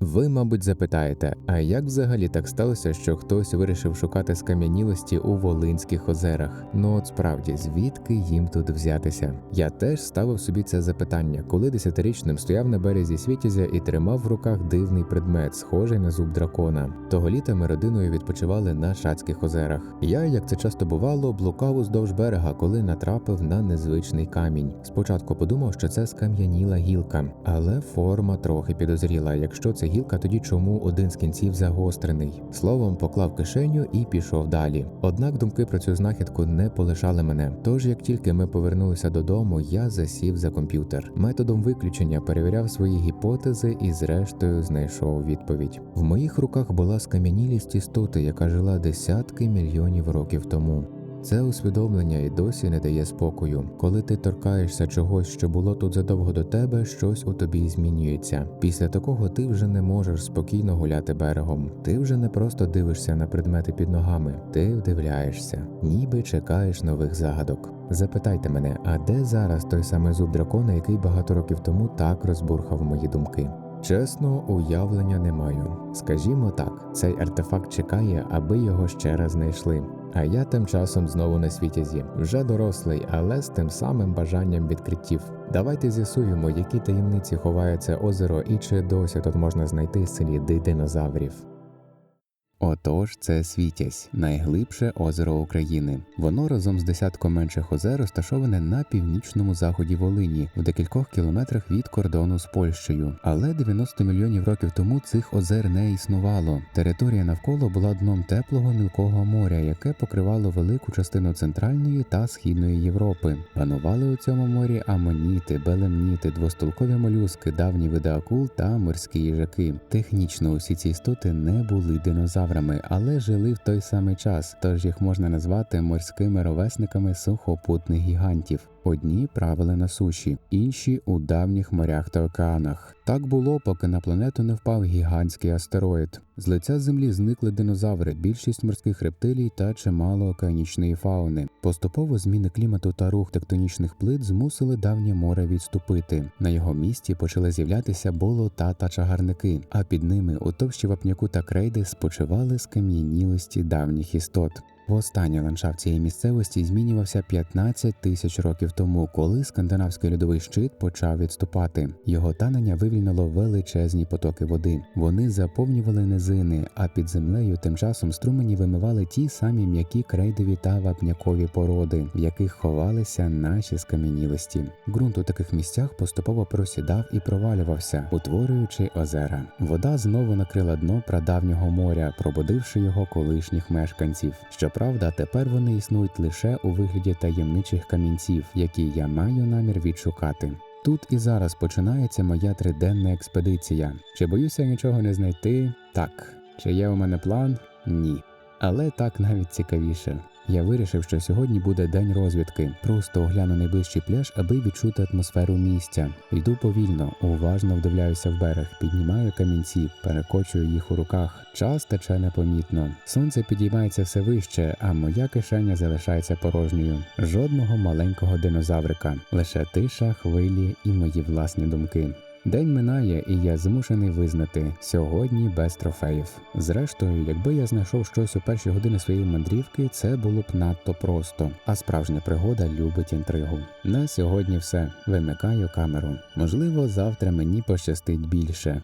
Ви, мабуть, запитаєте, а як взагалі так сталося, що хтось вирішив шукати скам'янілості у Волинських озерах? Ну от справді, звідки їм тут взятися? Я теж ставив собі це запитання, коли десятирічним стояв на березі Світязя і тримав в руках дивний предмет, схожий на зуб дракона. Того літа ми родиною відпочивали на Шацьких озерах. Я, як це часто бувало, блукав уздовж берега, коли натрапив на незвичний камінь. Спочатку подумав, що це скам'яніла гілка, але форма трохи підозріла. Якщо це гілка, тоді чому один з кінців загострений? Словом, поклав кишеню і пішов далі. Однак думки про цю знахідку не полишали мене. Тож, як тільки ми повернулися додому, я засів за комп'ютер. Методом виключення перевіряв свої гіпотези і, зрештою, знайшов відповідь. В моїх руках була скам'янілість істоти, яка жила десятки мільйонів років тому. Це усвідомлення і досі не дає спокою. Коли ти торкаєшся чогось, що було тут задовго до тебе, щось у тобі змінюється. Після такого ти вже не можеш спокійно гуляти берегом. Ти вже не просто дивишся на предмети під ногами, ти вдивляєшся, ніби чекаєш нових загадок. Запитайте мене, а де зараз той самий зуб дракона, який багато років тому так розбурхав мої думки? Чесно, уявлення не маю. Скажімо так, цей артефакт чекає, аби його ще раз знайшли. А я тим часом знову на світі зі вже дорослий, але з тим самим бажанням відкриттів. Давайте з'ясуємо, які таємниці ховає це озеро і чи досі тут можна знайти сліди динозаврів. Отож, це Світязь, найглибше озеро України. Воно разом з десятком менших озер розташоване на північному заході Волині, в декількох кілометрах від кордону з Польщею. Але 90 мільйонів років тому цих озер не існувало. Територія навколо була дном теплого мілкого моря, яке покривало велику частину центральної та східної Європи. Панували у цьому морі амоніти, белемніти, двостолкові молюски, давні види акул та морські їжаки. Технічно усі ці істоти не були динозаврами, але жили в той самий час, тож їх можна назвати морськими ровесниками сухопутних гігантів. Одні правили на суші, інші у давніх морях та океанах. Так було, поки на планету не впав гігантський астероїд. З лиця землі зникли динозаври, більшість морських рептилій та чимало океанічної фауни. Поступово зміни клімату та рух тектонічних плит змусили давнє море відступити. На його місці почали з'являтися болота та чагарники, а під ними у товщі вапняку та крейди спочивали скам'янілості давніх істот. Востаннє ландшафт цієї місцевості змінювався 15 тисяч років тому, коли скандинавський льодовий щит почав відступати. Його танення вивільнило величезні потоки води. Вони заповнювали низини, а під землею тим часом струмені вимивали ті самі м'які крейдові та вапнякові породи, в яких ховалися наші скам'янілості. Ґрунт у таких місцях поступово просідав і провалювався, утворюючи озера. Вода знову накрила дно прадавнього моря, пробудивши його колишніх мешканців. Щоправда, тепер вони існують лише у вигляді таємничих камінців, які я маю намір відшукати. Тут і зараз починається моя триденна експедиція. Чи боюся нічого не знайти? Так. Чи є у мене план? Ні. Але так навіть цікавіше. Я вирішив, що сьогодні буде день розвідки. Просто огляну найближчий пляж, аби відчути атмосферу місця. Йду повільно, уважно вдивляюся в берег, піднімаю камінці, перекочую їх у руках. Час тече непомітно. Сонце підіймається все вище, а моя кишеня залишається порожньою. Жодного маленького динозаврика, лише тиша, хвилі і мої власні думки. День минає, і я змушений визнати сьогодні без трофеїв. Зрештою, якби я знайшов щось у перші години своєї мандрівки, це було б надто просто. А справжня пригода любить інтригу. На сьогодні все. Вимикаю камеру. Можливо, завтра мені пощастить більше.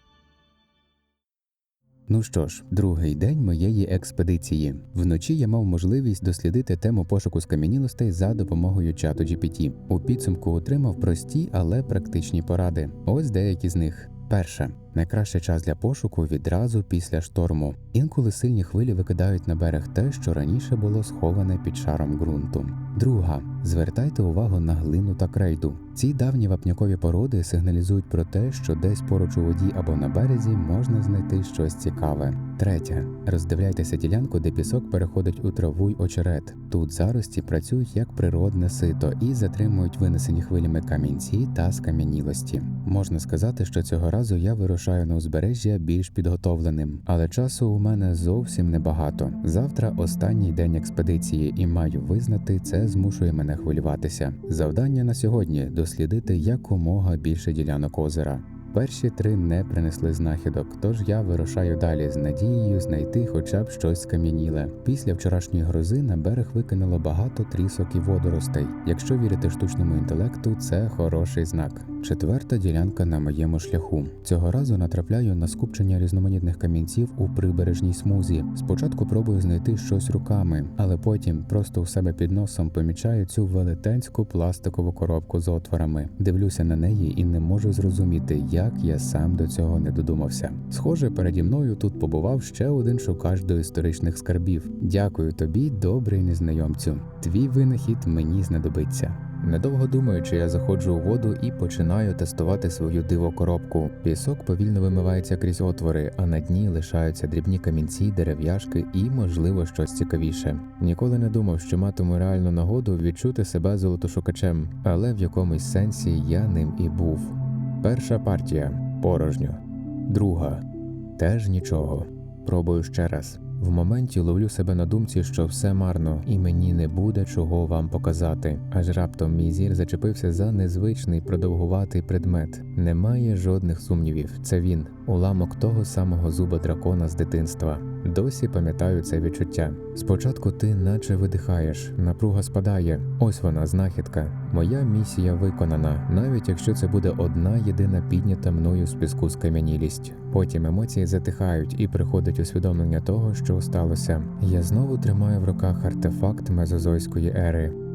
Ну що ж, другий день моєї експедиції. Вночі я мав можливість дослідити тему пошуку скам'янілостей за допомогою чату GPT. У підсумку отримав прості, але практичні поради. Ось деякі з них. Перше. Найкращий час для пошуку відразу після шторму. Інколи сильні хвилі викидають на берег те, що раніше було сховане під шаром ґрунту. Друга. Звертайте увагу на глину та крейду. Ці давні вапнякові породи сигналізують про те, що десь поруч у воді або на березі можна знайти щось цікаве. Третє. Роздивляйтеся ділянку, де пісок переходить у траву й очерет. Тут зарості працюють як природне сито і затримують винесені хвилями камінці та скам'янілості. Можна сказати, що цього разу я вирушаю на узбережжя більш підготовленим, але часу у мене зовсім небагато. Завтра останній день експедиції, і маю визнати, це змушує мене хвилюватися. Завдання на сьогодні дослідити якомога більше ділянок озера. Перші три не принесли знахідок, тож я вирушаю далі з надією знайти хоча б щось скам'яніле. Після вчорашньої грози на берег викинуло багато трісок і водоростей. Якщо вірити штучному інтелекту, це хороший знак. Четверта ділянка на моєму шляху. Цього разу натрапляю на скупчення різноманітних камінців у прибережній смузі. Спочатку пробую знайти щось руками, але потім просто у себе під носом помічаю цю велетенську пластикову коробку з отворами. Дивлюся на неї і не можу зрозуміти, як я сам до цього не додумався. Схоже, переді мною тут побував ще один шукач до історичних скарбів. Дякую тобі, добрий незнайомцю. Твій винахід мені знадобиться. Недовго думаючи, я заходжу у воду і починаю тестувати свою дивокоробку. Пісок повільно вимивається крізь отвори, а на дні лишаються дрібні камінці, дерев'яшки і, можливо, щось цікавіше. Ніколи не думав, що матиму реальну нагоду відчути себе золотошукачем, але в якомусь сенсі я ним і був. Перша партія порожньо, друга теж нічого. Пробую ще раз. В моменті ловлю себе на думці, що все марно, і мені не буде чого вам показати. Аж раптом мій зір зачепився за незвичний продовгуватий предмет. Немає жодних сумнівів. Це він, уламок того самого зуба дракона з дитинства. Досі пам'ятаю це відчуття. Спочатку ти наче видихаєш, напруга спадає. Ось вона, знахідка. Моя місія виконана, навіть якщо це буде одна єдина піднята мною з піску скам'янілість. Потім емоції затихають і приходить усвідомлення того, що сталося. Я знову тримаю в руках артефакт мезозойської ери.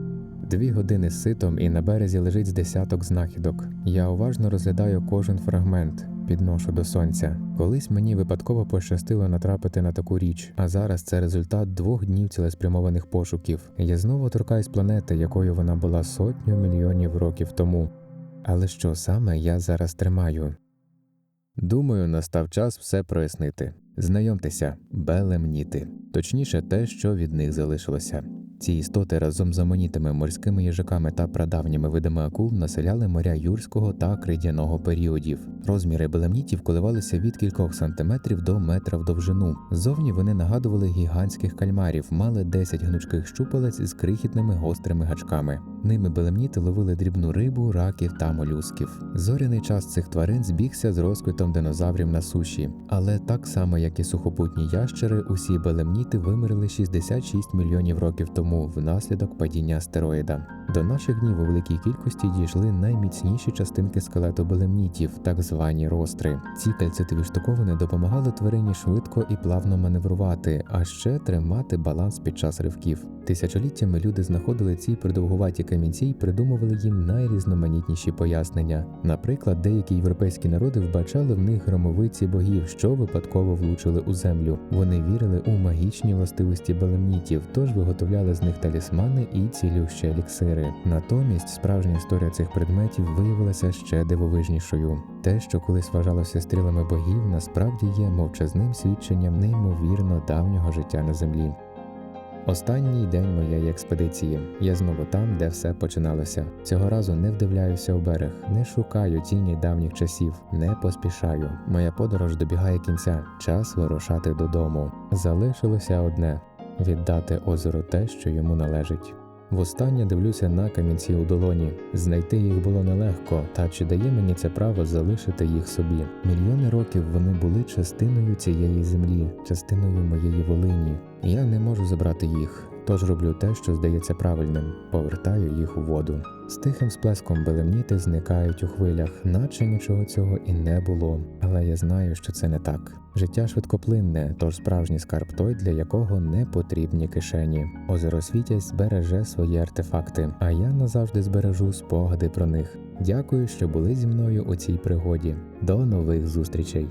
Дві години ситом і на березі лежить з десяток знахідок. Я уважно розглядаю кожен фрагмент, підношу до сонця. Колись мені випадково пощастило натрапити на таку річ, а зараз це результат двох днів цілеспрямованих пошуків. Я знову торкаюсь планети, якою вона була сотню мільйонів років тому. Але що саме я зараз тримаю? Думаю, настав час все прояснити. Знайомтеся, белемніти, точніше, те, що від них залишилося. Ці істоти разом з амонітами, морськими їжаками та прадавніми видами акул населяли моря юрського та кридяного періодів. Розміри белемнітів коливалися від кількох сантиметрів до метра в довжину. Зовні вони нагадували гігантських кальмарів, мали 10 гнучких щупалець з крихітними гострими гачками. Ними белемніти ловили дрібну рибу, раків та молюсків. Зоряний час цих тварин збігся з розквітом динозаврів на суші, але так само, як і сухопутні ящери, усі белемніти вимерли 66 мільйонів років тому внаслідок падіння астероїда. До наших днів у великій кількості дійшли найміцніші частинки скелету белемнітів, так звані ростри. Ці кальцитові штуковини допомагали тварині швидко і плавно маневрувати, а ще тримати баланс під час ривків. Тисячоліттями люди знаходили ці придовгуваті камінці придумували їм найрізноманітніші пояснення. Наприклад, деякі європейські народи вбачали в них громовиці богів, що випадково влучили у землю. Вони вірили у магічні властивості белемнітів, тож виготовляли з них талісмани і цілющі еліксири. Натомість справжня історія цих предметів виявилася ще дивовижнішою. Те, що колись вважалося стрілами богів, насправді є мовчазним свідченням неймовірно давнього життя на землі. Останній день моєї експедиції. Я знову там, де все починалося. Цього разу не вдивляюся у берег, не шукаю тіні давніх часів, не поспішаю. Моя подорож добігає кінця. Час вирушати додому. Залишилося одне віддати озеру те, що йому належить. Востаннє дивлюся на камінці у долоні. Знайти їх було нелегко, та чи дає мені це право залишити їх собі? Мільйони років вони були частиною цієї землі, частиною моєї Волині. Я не можу забрати їх, тож роблю те, що здається правильним, повертаю їх у воду. З тихим сплеском белемніти зникають у хвилях, наче нічого цього і не було. Але я знаю, що це не так. Життя швидкоплинне, тож справжній скарб той, для якого не потрібні кишені. Озеро Світязь збереже свої артефакти, а я назавжди збережу спогади про них. Дякую, що були зі мною у цій пригоді. До нових зустрічей!